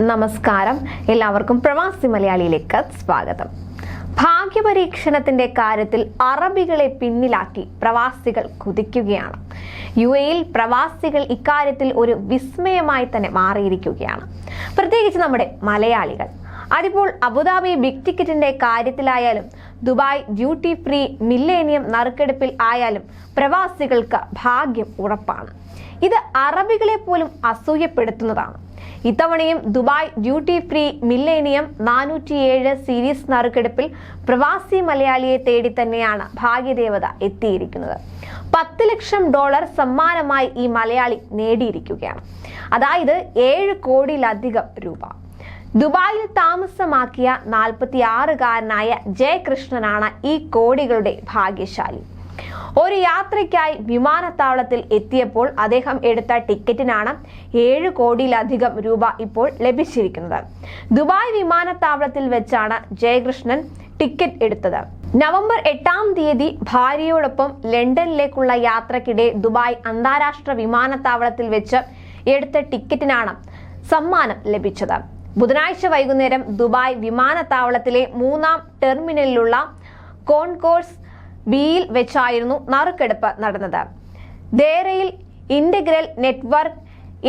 നമസ്കാരം. എല്ലാവർക്കും പ്രവാസി മലയാളിയിലേക്ക് സ്വാഗതം. ഭാഗ്യപരീക്ഷണത്തിന്റെ കാര്യത്തിൽ അറബികളെ പിന്നിലാക്കി പ്രവാസികൾ കുതിക്കുകയാണ്. യു എയിൽ പ്രവാസികൾ ഇക്കാര്യത്തിൽ ഒരു വിസ്മയമായി തന്നെ മാറിയിരിക്കുകയാണ്. പ്രത്യേകിച്ച് നമ്മുടെ മലയാളികൾ. അതിപ്പോൾ അബുദാബി ബിഗ് ടിക്കറ്റിന്റെ കാര്യത്തിലായാലും ദുബായ് ഡ്യൂട്ടി ഫ്രീ മില്ലേനിയം നറുക്കെടുപ്പിൽ ആയാലും പ്രവാസികൾക്ക് ഭാഗ്യം ഉറപ്പാണ്. ഇത് അറബികളെ പോലും അസൂയപ്പെടുത്തുന്നതാണ്. ഇത്തവണയും ദുബായ് ഡ്യൂട്ടി ഫ്രീ മില്ലേനിയം നാനൂറ്റിയേഴ് സീരീസ് നറുക്കെടുപ്പിൽ പ്രവാസി മലയാളിയെ തേടി തന്നെയാണ് ഭാഗ്യദേവത എത്തിയിരിക്കുന്നത്. പത്ത് ലക്ഷം ഡോളർ സമ്മാനമായി ഈ മലയാളി നേടിയിരിക്കുകയാണ്. അതായത് ഏഴ് കോടിയിലധികം രൂപ. ദുബായിൽ താമസമാക്കിയ നാൽപ്പത്തി ആറുകാരനായ ജയകൃഷ്ണനാണ് ഈ കോടികളുടെ ഭാഗ്യശാലി. ഒരു യാത്രയ്ക്കായി വിമാനത്താവളത്തിൽ എത്തിയപ്പോൾ അദ്ദേഹം എടുത്ത ടിക്കറ്റിനാണ് ഏഴ് കോടിയിലധികം രൂപ ഇപ്പോൾ ലഭിച്ചിരിക്കുന്നത്. ദുബായ് വിമാനത്താവളത്തിൽ വെച്ചാണ് ജയകൃഷ്ണൻ ടിക്കറ്റ് എടുത്തത്. നവംബർ എട്ടാം തീയതി ഭാര്യയോടൊപ്പം ലണ്ടനിലേക്കുള്ള യാത്രക്കിടെ ദുബായ് അന്താരാഷ്ട്ര വിമാനത്താവളത്തിൽ വെച്ച് എടുത്ത ടിക്കറ്റിനാണ് സമ്മാനം ലഭിച്ചത്. ബുധനാഴ്ച വൈകുന്നേരം ദുബായ് വിമാനത്താവളത്തിലെ മൂന്നാം ടെർമിനലിലുള്ള കോൺകോഴ്സ് ബിയിൽ വെച്ചായിരുന്നു നറുക്കെടുപ്പ് നടന്നത്. ദേരയിൽ integral network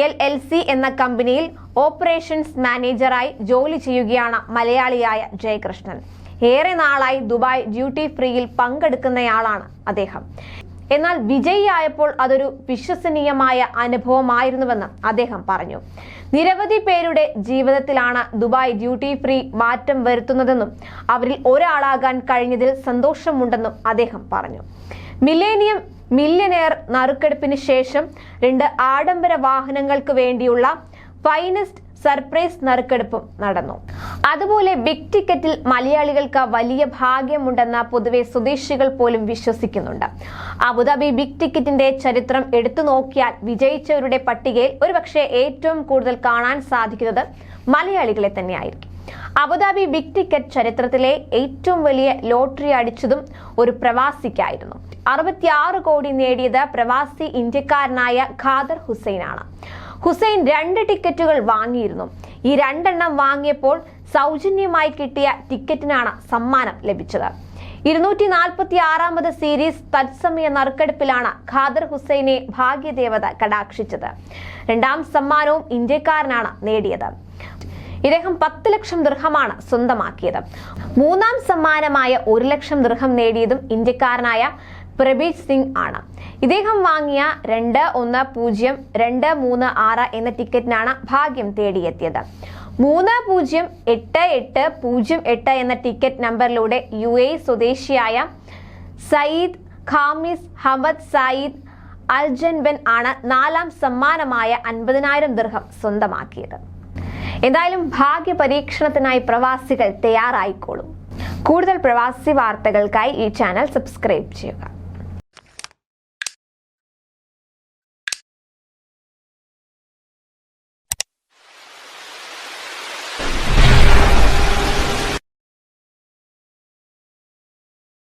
L L C എന്ന കമ്പനിയിൽ ഓപ്പറേഷൻസ് മാനേജറായി ജോലി ചെയ്യുകയാണ് മലയാളിയായ ജയകൃഷ്ണൻ. ഏറെ നാളായി ദുബായ് ഡ്യൂട്ടി ഫ്രീയിൽ പങ്കെടുക്കുന്നയാളാണ് അദ്ദേഹം. എന്നാൽ വിജയിയായപ്പോൾ അതൊരു വിശ്വസനീയമായ അനുഭവമായിരുന്നുവെന്ന് അദ്ദേഹം പറഞ്ഞു. നിരവധി പേരുടെ ജീവിതത്തിലാണ് ദുബായ് ഡ്യൂട്ടി ഫ്രീ മാറ്റം വരുത്തുന്നതെന്നും അവരിൽ ഒരാളാകാൻ കഴിഞ്ഞതിൽ സന്തോഷമുണ്ടെന്നും അദ്ദേഹം പറഞ്ഞു. മില്ലേനിയം മില്യനെയർ നറുക്കെടുപ്പിന് ശേഷം രണ്ട് ആഡംബര വാഹനങ്ങൾക്ക് വേണ്ടിയുള്ള ഫൈനസ്റ്റ് സർപ്രൈസ് നറുക്കെടുപ്പും നടന്നു. അതുപോലെ ബിഗ് ടിക്കറ്റിൽ മലയാളികൾക്ക് വലിയ ഭാഗ്യമുണ്ടെന്ന പൊതുവെ സ്വദേശികൾ പോലും വിശ്വസിക്കുന്നുണ്ട്. അബുദാബി ബിഗ് ടിക്കറ്റിന്റെ ചരിത്രം എടുത്തു നോക്കിയാൽ വിജയിച്ചവരുടെ പട്ടികയിൽ ഒരുപക്ഷെ ഏറ്റവും കൂടുതൽ കാണാൻ സാധിക്കുന്നത് മലയാളികളെ തന്നെയായിരിക്കും. അബുദാബി ബിഗ് ടിക്കറ്റ് ചരിത്രത്തിലെ ഏറ്റവും വലിയ ലോട്ടറി അടിച്ചതും ഒരു പ്രവാസിക്കായിരുന്നു. അറുപത്തിയാറ് കോടി നേടിയത് പ്രവാസി ഇന്ത്യക്കാരനായ ഖാദർ ഹുസൈനാണ്. ഹുസൈൻ രണ്ട് ടിക്കറ്റുകൾ വാങ്ങിയിരുന്നു. ഈ രണ്ടെണ്ണം വാങ്ങിയപ്പോൾ സൗജന്യമായി കിട്ടിയ ടിക്കറ്റിനാണ് സമ്മാനം ലഭിച്ചത്. ഇരുന്നൂറ്റി നാൽപ്പത്തി ആറാമത് സീരീസ് തത്സമയ നറുക്കെടുപ്പിലാണ് ഖാദർ ഹുസൈനെ ഭാഗ്യദേവത കടാക്ഷിച്ചത്. രണ്ടാം സമ്മാനവും ഇന്ത്യക്കാരനാണ് നേടിയത്. ഇദ്ദേഹം പത്ത് ലക്ഷം ദൃഹമാണ് സ്വന്തമാക്കിയത്. മൂന്നാം സമ്മാനമായ ഒരു ലക്ഷം ദൃഹം നേടിയതും ഇന്ത്യക്കാരനായ പ്രബീർ സിംഗ് ആണ്. ഇദ്ദേഹം വാങ്ങിയ രണ്ട് ഒന്ന് പൂജ്യം രണ്ട് മൂന്ന് ആറ് എന്ന ടിക്കറ്റിനാണ് ഭാഗ്യം തേടിയെത്തിയത്. മൂന്ന് പൂജ്യം എട്ട് എട്ട് പൂജ്യം എട്ട് എന്ന ടിക്കറ്റ് നമ്പറിലൂടെ യു എ സ്വദേശിയായ Sayyid Khamis Hamad Sayyid Aljanban ആണ് നാലാം സമ്മാനമായ അൻപതിനായിരം ദൃഹം സ്വന്തമാക്കിയത്. എന്തായാലും ഭാഗ്യ പരീക്ഷണത്തിനായി പ്രവാസികൾ തയ്യാറായിക്കോളും. കൂടുതൽ പ്രവാസി വാർത്തകൾക്കായി ഈ ചാനൽ സബ്സ്ക്രൈബ് ചെയ്യുക.